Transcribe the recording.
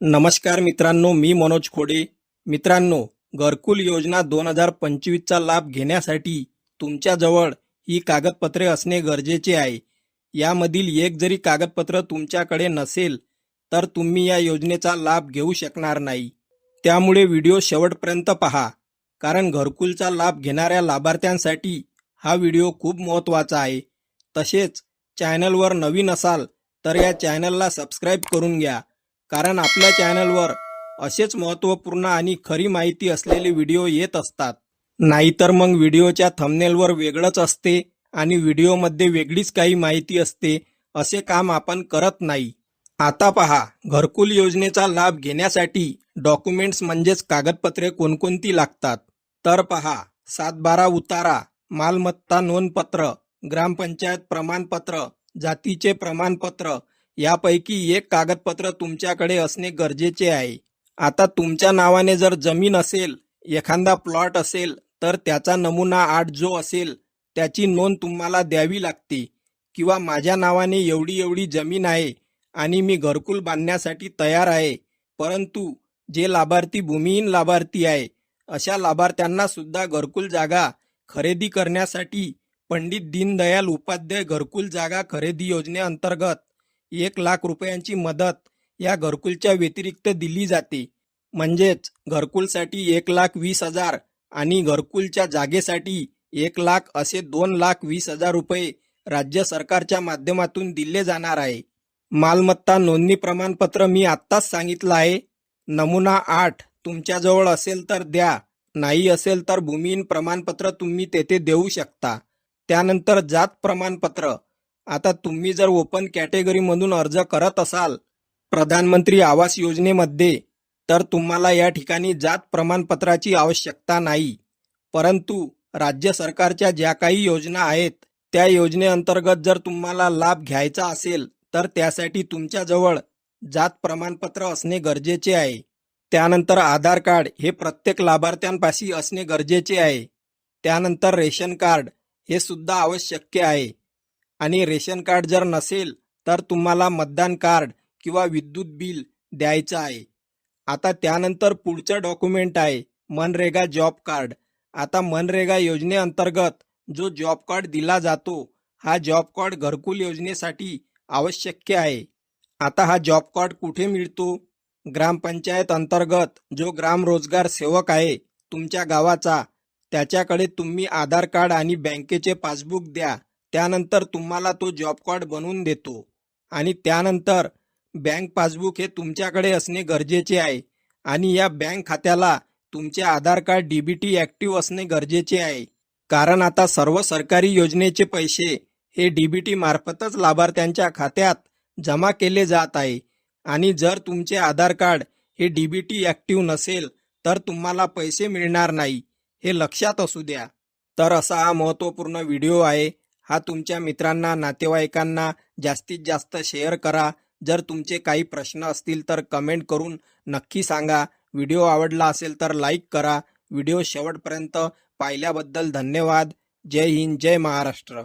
नमस्कार मित्रांनो मी मनोज खोडे. मित्रांनो घरकुल योजना दोन हजार पंचवीसचा लाभ घेण्यासाठी तुमच्याजवळ ही कागदपत्रे असणे गरजेचे आहे. यामधील एक जरी कागदपत्र तुमच्याकडे नसेल तर तुम्ही या योजनेचा लाभ घेऊ शकणार नाही. त्यामुळे व्हिडिओ शेवटपर्यंत पहा कारण घरकुलचा लाभ घेणाऱ्या लाभार्थ्यांसाठी हा व्हिडिओ खूप महत्त्वाचा आहे. तसेच चॅनलवर नवीन असाल तर या चॅनलला सबस्क्राईब करून घ्या. कारण आपल्या चॅनलवर असेच महत्त्वपूर्ण आणि खरी माहिती असलेले व्हिडिओ येत असतात. नाहीतर मग व्हिडिओच्या थंबनेलवर वेगळंच असते आणि व्हिडिओमध्ये वेगळीच काही माहिती असते असे काम आपण करत नाही. आता पहा घरकुल योजनेचा लाभ घेण्यासाठी डॉक्युमेंट्स म्हणजेच कागदपत्रे कोणकोणती लागतात? तर पहा सातबारा उतारा मालमत्ता नोंदपत्र ग्रामपंचायत प्रमाणपत्र जातीचे प्रमाणपत्र यापैकी एक कागदपत्र तुमच्याकडे असणे गरजेचे आहे. आता तुमच्या नावाने जर जमीन असेल एखादा प्लॉट असेल तर त्याचा नमुना आठ जो असेल त्याची नोंद तुम्हाला द्यावी लागते. किंवा माझ्या नावाने एवढी एवढी जमीन आहे आणि मी घरकुल बांधण्यासाठी तयार आहे परंतु जे लाभार्थी भूमिहीन लाभार्थी आहे अशा लाभार्थ्यांना सुद्धा घरकुल जागा खरेदी करण्यासाठी पंडित दीनदयाल उपाध्याय घरकुल जागा खरेदी योजनेअंतर्गत एक लाख रुपयांची मदत या घरकुलच्या व्यतिरिक्त दिली जाते. म्हणजेच घरकुलसाठी एक लाख वीस हजार आणि घरकुलच्या जागेसाठी एक लाख असे दोन लाख वीस हजार रुपये राज्य सरकारच्या माध्यमातून दिले जाणार आहे. मालमत्ता नोंदणी प्रमाणपत्र मी आत्ताच सांगितलं आहे. नमुना आठ तुमच्याजवळ असेल तर द्या नाही असेल तर भूमिहीन प्रमाणपत्र तुम्ही तेथे देऊ शकता. त्यानंतर जात प्रमाणपत्र आता तुम्ही जर ओपन कॅटेगरीमधून अर्ज करत असाल प्रधानमंत्री आवास योजनेमध्ये तर तुम्हाला या ठिकाणी जात प्रमाणपत्राची आवश्यकता नाही. परंतु राज्य सरकारच्या ज्या काही योजना आहेत त्या योजनेअंतर्गत जर तुम्हाला लाभ घ्यायचा असेल तर त्यासाठी तुमच्याजवळ जात प्रमाणपत्र असणे गरजेचे आहे. त्यानंतर आधार कार्ड हे प्रत्येक लाभार्थ्यांपाशी असणे गरजेचे आहे. त्यानंतर रेशन कार्ड हे सुद्धा आवश्यक आहे. आणि रेशन कार्ड जर नसेल तर तुम्हाला मतदान कार्ड किंवा विद्युत बिल द्यायचं आहे. आता त्यानंतर पुढचं डॉक्युमेंट आहे मनरेगा जॉब कार्ड. आता मनरेगा योजनेअंतर्गत जो जॉब कार्ड दिला जातो हा जॉब कार्ड घरकुल योजनेसाठी आवश्यक आहे. आता हा जॉब कार्ड कुठे मिळतो? ग्रामपंचायत अंतर्गत जो ग्राम रोजगार सेवक आहे तुमच्या गावाचा त्याच्याकडे तुम्ही आधार कार्ड आणि बँकेचे पासबुक द्या. त्यानंतर तुम्हाला तो जॉब कार्ड बनवून देतो. आणि त्यानंतर बँक पासबुक हे तुमच्याकडे असणे गरजेचे आहे. आणि या बँक खात्याला तुमचे आधार कार्ड डीबीटी ॲक्टिव्ह असणे गरजेचे आहे. कारण आता सर्व सरकारी योजनेचे पैसे हे डीबीटी मार्फतच लाभार्थ्यांच्या खात्यात जमा केले जात आहे. आणि जर तुमचे आधार कार्ड हे डीबीटी ॲक्टिव्ह नसेल तर तुम्हाला पैसे मिळणार नाही. हे लक्षात असू द्या. तर असा हा महत्त्वपूर्ण व्हिडिओ आहे. हा तुमच्या मित्रांना नातेवाईकांना जास्तीत जास्त शेअर करा. जर तुमचे काही प्रश्न असतील तर कमेंट करून नक्की सांगा. व्हिडिओ आवडला असेल तर लाईक करा. व्हिडिओ शेवटपर्यंत पाहिल्याबद्दल धन्यवाद. जय हिंद जय महाराष्ट्र.